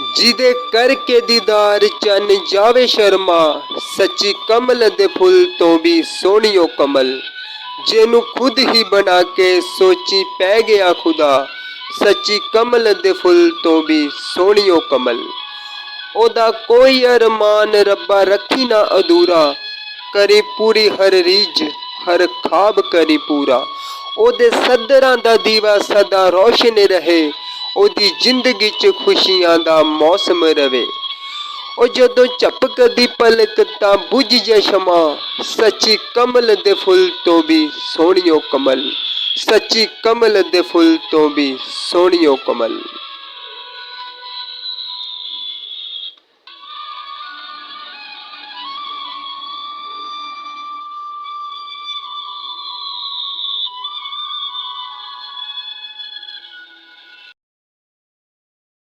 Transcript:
ਜਿਹਦੇ ਕਰਕੇ ਦੀਦਾਰ ਚੰਨ ਜਾਵੇ ਸ਼ਰਮਾ, ਸੱਚੀ ਕਮਲ ਦੇ ਫੁੱਲ ਤੋਂ ਵੀ ਸੋਹਣਿਓ ਕਮਲ। ਜਿਹਨੂੰ ਖੁਦ ਹੀ ਬਣਾ ਕੇ ਸੋਚੀ ਪੈ ਗਿਆ ਖੁਦਾ, ਸੱਚੀ ਕਮਲ ਦੇ ਫੁੱਲ ਤੋਂ ਵੀ ਸੋਹਣਿਓ ਕਮਲ। ਉਹਦਾ ਕੋਈ ਅਰਮਾਨ ਰੱਬਾ ਰੱਖੀ ਨਾ ਅਧੂਰਾ, ਕਰੀ ਪੂਰੀ ਹਰ ਰੀਝ, ਹਰ ਖਾਬ ਕਰੀ ਪੂਰਾ। ਉਹਦੇ ਸਦਰਾਂ ਦਾ ਦੀਵਾ ਸਦਾ ਰੋਸ਼ਨ ਰਹੇ ਉਹਦੀ ਜ਼ਿੰਦਗੀ 'ਚ ਖੁਸ਼ੀਆਂ ਦਾ ਮੌਸਮ ਰਵੇ। ਉਹ ਜਦੋਂ ਝਪਕਦੀ ਪਲਕ ਤਾਂ ਬੁੱਝ ਜੇ ਸ਼ਮਾ। ਸੱਚੀ ਕਮਲ ਦੇ ਫੁੱਲ ਤੋਂ ਵੀ ਸੋਹਣਿਓ ਕਮਲ। ਸੱਚੀ ਕਮਲ ਦੇ ਫੁੱਲ ਤੋਂ ਵੀ ਸੋਹਣਿਓ ਕਮਲ।